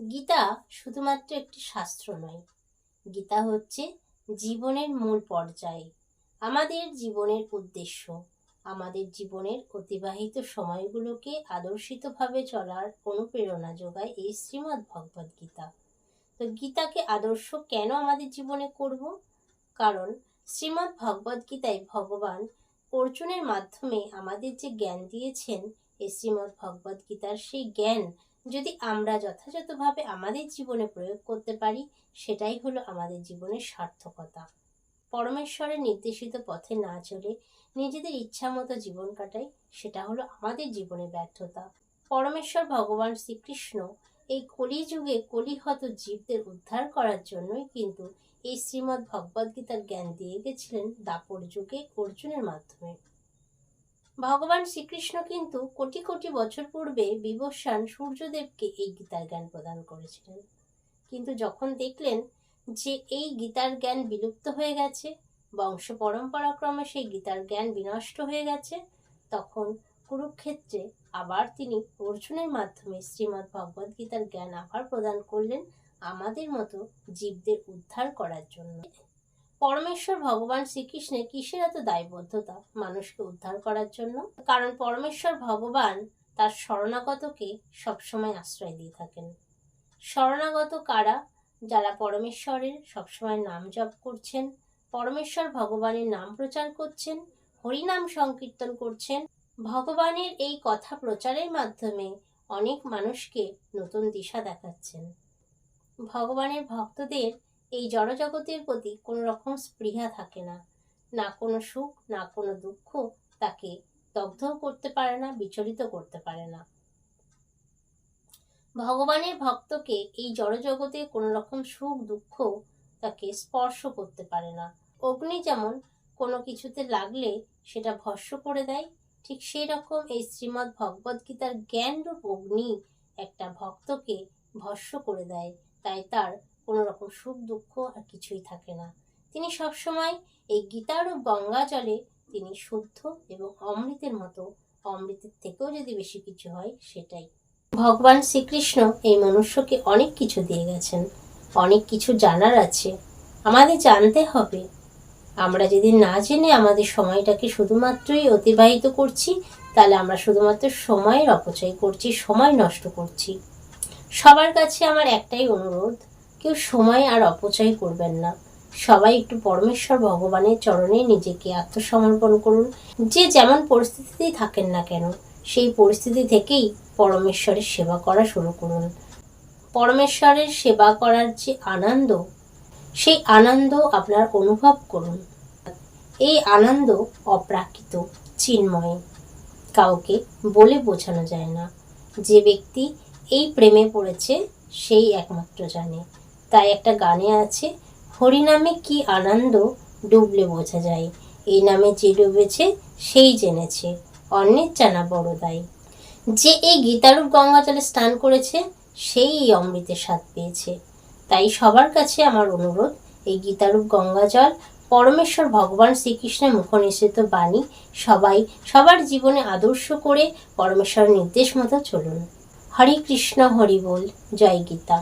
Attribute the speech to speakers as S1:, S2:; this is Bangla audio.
S1: গীতা শুধুমাত্র একটি শাস্ত্র নয়। গীতা হচ্ছে জীবনের মূল পর্যায়, আমাদের জীবনের উদ্দেশ্য, আমাদের জীবনের অতিবাহিত সময়গুলোকে আদর্শিতভাবে চলার অনুপ্রেরণা যোগায় এই শ্রীমদ্ ভগবদ গীতা। তো গীতাকে আদর্শ কেন আমাদের জীবনে করব? কারণ শ্রীমদ্ ভগবদ গীতায় ভগবান অর্জুনের মাধ্যমে আমাদের যে জ্ঞান দিয়েছেন, এই শ্রীমদ্ ভগবদ গীতার সেই জ্ঞান যদি আমরা যথাযথভাবে আমাদের জীবনে প্রয়োগ করতে পারি, সেটাই হলো আমাদের জীবনের সার্থকতা। পরমেশ্বরের নির্দেশিত পথে না চলে নিজেদের ইচ্ছা মতো জীবন কাটাই, সেটা হলো আমাদের জীবনে ব্যর্থতা। পরমেশ্বর ভগবান শ্রীকৃষ্ণ এই কলিযুগে কলিহত জীবদের উদ্ধার করার জন্যই কিন্তু এই শ্রীমদ্ ভগবদ্গীতার জ্ঞান দিয়ে গেছিলেন দাপর যুগে অর্জুনের মাধ্যমে। ভগবান শ্রীকৃষ্ণ কিন্তু কোটি কোটি বছর পূর্বে বিবস্বান সূর্যদেবকে এই গীতার জ্ঞান প্রদান করেছিলেন। কিন্তু যখন দেখলেন যে এই গীতার জ্ঞান বিলুপ্ত হয়ে গেছে, বংশ পরম্পরাক্রমে সেই গীতার জ্ঞান বিনষ্ট হয়ে গেছে, তখন কুরুক্ষেত্রে আবার তিনি অর্জুনের মাধ্যমে শ্রীমদ্ ভগবদ গীতার জ্ঞান আবার প্রদান করলেন আমাদের মতো জীবদের উদ্ধার করার জন্য। পরমেশ্বর ভগবান শ্রীকৃষ্ণের কিসের এত দায়বদ্ধতা মানুষকে উদ্ধার করার জন্য? কারণ পরমেশ্বর ভগবান তার শরণাগতকে সবসময় আশ্রয় দিয়ে থাকেন। শরণাগত কারা? যারা পরমেশ্বরের সবসময় নাম জপ করছেন, পরমেশ্বর ভগবানের নাম প্রচার করছেন, হরিনাম সংকীর্তন করছেন। ভগবানের এই কথা প্রচারের মাধ্যমে অনেক মানুষকে নতুন দিশা দেখাচ্ছেন। ভগবানের ভক্তদের জড়জগতের প্রতি কোনো রকম স্পৃহা থাকে না। না কোনো সুখ, না কোনো দুঃখ তাকে দগ্ধ করতে পারে না, বিচলিত করতে পারে না। ভগবানের ভক্তকে এই জড়জগতে কোনো রকম সুখ, দুঃখ তাকে স্পর্শ করতে পারে না। অগ্নি যেমন কোনো কিছুতে লাগলে সেটা ভস্য করে দেয়, ঠিক সেই রকম এই শ্রীমদ্ ভগবদ গীতার জ্ঞানরূপ অগ্নি একটা ভক্তকে ভস্য করে দেয়। তাই তার কোনো রকম সুখ, দুঃখ আর কিছুই থাকে না। তিনি সবসময় এই গীতারূপ গঙ্গা জলে তিনি শুদ্ধ এবং অমৃতের মতো, অমৃতের থেকেও যদি বেশি কিছু হয়, সেটাই। ভগবান শ্রীকৃষ্ণ এই মনুষ্যকে অনেক কিছু দিয়ে গেছেন, অনেক কিছু জানার আছে। আমাদের জানতে হবে, আমরা যদি না জেনে আমাদের সময়টাকে শুধুমাত্রই অতিবাহিত করছি, তাহলে আমরা শুধুমাত্র সময়ের অপচয় করছি, সময় নষ্ট করছি। সবার কাছে আমার একটাই অনুরোধ কেউ সময় আর অপচয় করবেন না। সবাই একটু পরমেশ্বর ভগবানের চরণে নিজেকে আত্মসমর্পণ করুন। যে যেমন পরিস্থিতিতেই থাকেন না কেন, সেই পরিস্থিতি থেকেই পরমেশ্বরের সেবা করা শুরু করুন। পরমেশ্বরের সেবা করার যে আনন্দ, সেই আনন্দ আপনার অনুভব করুন। এই আনন্দ অপ্রাকৃত, চিন্ময়। কাউকে বলে বোঝানো যায় না। যে ব্যক্তি এই প্রেমে পড়েছে, সেই একমাত্র জানে। তাই একটা গানে আছে হরিনামে কি আনন্দ ডুবলে বোঝা যায়। এই নামে যে ডুবেছে, সেই জেনেছে, অন্যের জানা বড় দায়। যে এই গীতারূপ গঙ্গা জলে স্নান করেছে, সেই এই অমৃতের স্বাদ পেয়েছে। তাই সবার কাছে আমার অনুরোধ, এই গীতারূপ গঙ্গা জল পরমেশ্বর ভগবান শ্রীকৃষ্ণের মুখ বাণী, সবাই সবার জীবনে আদর্শ করে পরমেশ্বরের নির্দেশ মতো চলুন। হরে কৃষ্ণ, হরি বল, জয় গীতা।